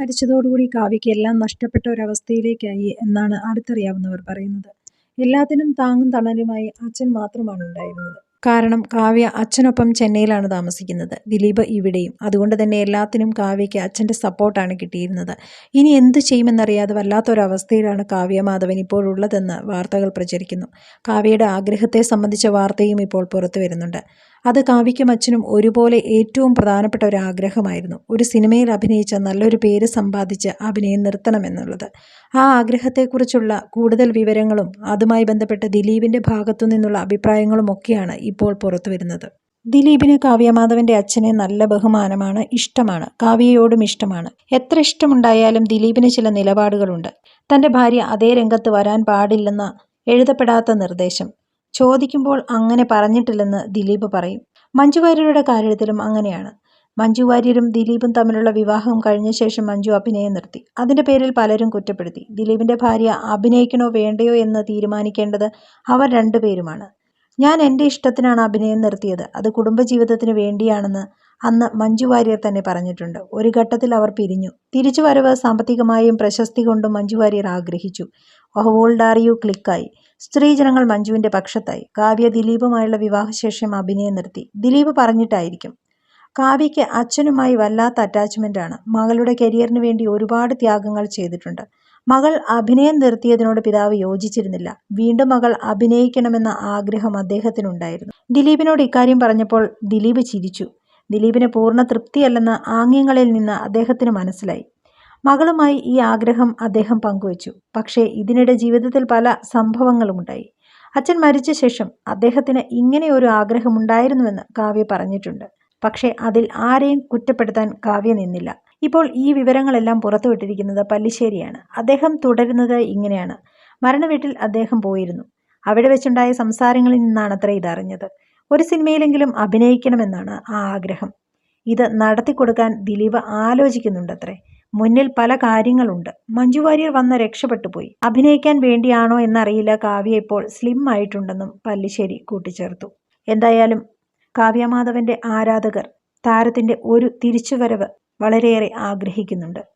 മരിച്ചതോടുകൂടി കാവ്യയ്ക്ക് എല്ലാം നഷ്ടപ്പെട്ട ഒരവസ്ഥയിലേക്കായി എന്നാണ് അടുത്തറിയാവുന്നവർ പറയുന്നത്. എല്ലാത്തിനും താങ്ങും തണലുമായി അച്ഛൻ മാത്രമാണ് ഉണ്ടായിരുന്നത്. കാരണം കാവ്യ അച്ഛനൊപ്പം ചെന്നൈയിലാണ് താമസിക്കുന്നത്. ദിലീപ് ഇവിടെയും. അതുകൊണ്ട് തന്നെ എല്ലാത്തിനും കാവ്യയ്ക്ക് അച്ഛന്റെ സപ്പോർട്ടാണ് കിട്ടിയിരുന്നത്. ഇനി എന്ത് ചെയ്യുമെന്നറിയാതെ വല്ലാത്തൊരവസ്ഥയിലാണ് കാവ്യ മാധവൻ ഇപ്പോഴുള്ളതെന്ന് വാർത്തകൾ പ്രചരിക്കുന്നു. കാവ്യയുടെ ആഗ്രഹത്തെ സംബന്ധിച്ച വാർത്തയും ഇപ്പോൾ പുറത്തു വരുന്നുണ്ട്. അത് കാവ്യയ്ക്കും അച്ഛനും ഒരുപോലെ ഏറ്റവും പ്രധാനപ്പെട്ട ഒരു ആഗ്രഹമായിരുന്നു. ഒരു സിനിമയിൽ അഭിനയിച്ച നല്ലൊരു പേര് സമ്പാദിച്ച് അഭിനയം നിർത്തണമെന്നുള്ളത് ആ ആഗ്രഹത്തെക്കുറിച്ചുള്ള കൂടുതൽ വിവരങ്ങളും അതുമായി ബന്ധപ്പെട്ട് ദിലീപിന്റെ ഭാഗത്തു നിന്നുള്ള അഭിപ്രായങ്ങളും ഒക്കെയാണ് ഇപ്പോൾ പുറത്തു വരുന്നത്. ദിലീപിന് കാവ്യമാധവന്റെ അച്ഛനെ നല്ല ബഹുമാനമാണ് ഇഷ്ടമാണ്. കാവ്യയോടും ഇഷ്ടമാണ്. എത്ര ഇഷ്ടമുണ്ടായാലും ദിലീപിന് ചില നിലപാടുകളുണ്ട്. തന്റെ ഭാര്യ അതേ രംഗത്ത് വരാൻ പാടില്ലെന്ന എഴുതപ്പെടാത്ത നിർദ്ദേശം. ചോദിക്കുമ്പോൾ അങ്ങനെ പറഞ്ഞിട്ടില്ലെന്ന് ദിലീപ് പറയും. മഞ്ജു വാര്യരുടെ കാര്യത്തിലും അങ്ങനെയാണ്. മഞ്ജു വാര്യരും ദിലീപും തമ്മിലുള്ള വിവാഹം കഴിഞ്ഞ ശേഷം മഞ്ജു അഭിനയം നിർത്തി. അതിന്റെ പേരിൽ പലരും കുറ്റപ്പെടുത്തി. ദിലീപിന്റെ ഭാര്യ അഭിനയിക്കണോ വേണ്ടയോ എന്ന് തീരുമാനിക്കേണ്ടത് അവർ രണ്ടുപേരുമാണ്. ഞാൻ എന്റെ ഇഷ്ടത്തിനാണ് അഭിനയം നിർത്തിയത്. അത് കുടുംബജീവിതത്തിന് വേണ്ടിയാണെന്ന് അന്ന് മഞ്ജു വാര്യർ തന്നെ പറഞ്ഞിട്ടുണ്ട്. ഒരു ഘട്ടത്തിൽ അവർ പിരിഞ്ഞു. തിരിച്ചു വരവ് സാമ്പത്തികമായും പ്രശസ്തി കൊണ്ടും മഞ്ജു വാര്യർ ആഗ്രഹിച്ചു. ഓൾഡ് ആർ യു ക്ലിക്കായി സ്ത്രീജനങ്ങൾ മഞ്ജുവിന്റെ പക്ഷത്തായി. കാവ്യ ദിലീപുമായുള്ള വിവാഹശേഷം അഭിനയം നിർത്തി. ദിലീപ് പറഞ്ഞിട്ടായിരിക്കും. കാവ്യയ്ക്ക് അച്ഛനുമായി വല്ലാത്ത അറ്റാച്ച്മെന്റാണ് മകളുടെ കരിയറിന് വേണ്ടി ഒരുപാട് ത്യാഗങ്ങൾ ചെയ്തിട്ടുണ്ട്. മകൾ അഭിനയം നിർത്തിയതിനോട് പിതാവ് യോജിച്ചിരുന്നില്ല. വീണ്ടും മകൾ അഭിനയിക്കണമെന്ന ആഗ്രഹം അദ്ദേഹത്തിനുണ്ടായിരുന്നു. ദിലീപിനോട് ഇക്കാര്യം പറഞ്ഞപ്പോൾ ദിലീപ് ചിരിച്ചു. ദിലീപിന് പൂർണ തൃപ്തിയല്ലെന്ന് ആംഗ്യങ്ങളിൽ നിന്ന് അദ്ദേഹത്തിന് മനസ്സിലായി. മകളുമായി ഈ ആഗ്രഹം അദ്ദേഹം പങ്കുവച്ചു. പക്ഷേ ഇതിനിടെ ജീവിതത്തിൽ പല സംഭവങ്ങളുമുണ്ടായി. അച്ഛൻ മരിച്ച ശേഷം അദ്ദേഹത്തിന് ഇങ്ങനെ ഒരു ആഗ്രഹമുണ്ടായിരുന്നുവെന്ന് കാവ്യ പറഞ്ഞിട്ടുണ്ട്. പക്ഷേ അതിൽ ആരെയും കുറ്റപ്പെടുത്താൻ കാവ്യ നിന്നില്ല. ഇപ്പോൾ ഈ വിവരങ്ങളെല്ലാം പുറത്തുവിട്ടിരിക്കുന്നത് പല്ലിശ്ശേരിയാണ്. അദ്ദേഹം തുടരുന്നത് ഇങ്ങനെയാണ്. മരണവീട്ടിൽ അദ്ദേഹം പോയിരുന്നു. അവിടെ വെച്ചുണ്ടായ സംസാരങ്ങളിൽ നിന്നാണ് അത്ര ഇതറിഞ്ഞത്. ഒരു സിനിമയിലെങ്കിലും അഭിനയിക്കണമെന്നാണ് ആ ആഗ്രഹം. ഇത് നടത്തിക്കൊടുക്കാൻ ദിലീപ് ആലോചിക്കുന്നുണ്ടത്രേ. മുന്നിൽ പല കാര്യങ്ങളുണ്ട്. മഞ്ജു വാര്യർ വന്ന് രക്ഷപ്പെട്ടു പോയി. അഭിനയിക്കാൻ വേണ്ടിയാണോ എന്നറിയില്ല. കാവ്യ ഇപ്പോൾ സ്ലിം ആയിട്ടുണ്ടെന്നും പല്ലിശ്ശേരി കൂട്ടിച്ചേർത്തു. എന്തായാലും കാവ്യമാധവന്റെ ആരാധകർ താരത്തിന്റെ ഒരു തിരിച്ചുവരവ് വളരെയേറെ ആഗ്രഹിക്കുന്നുണ്ട്.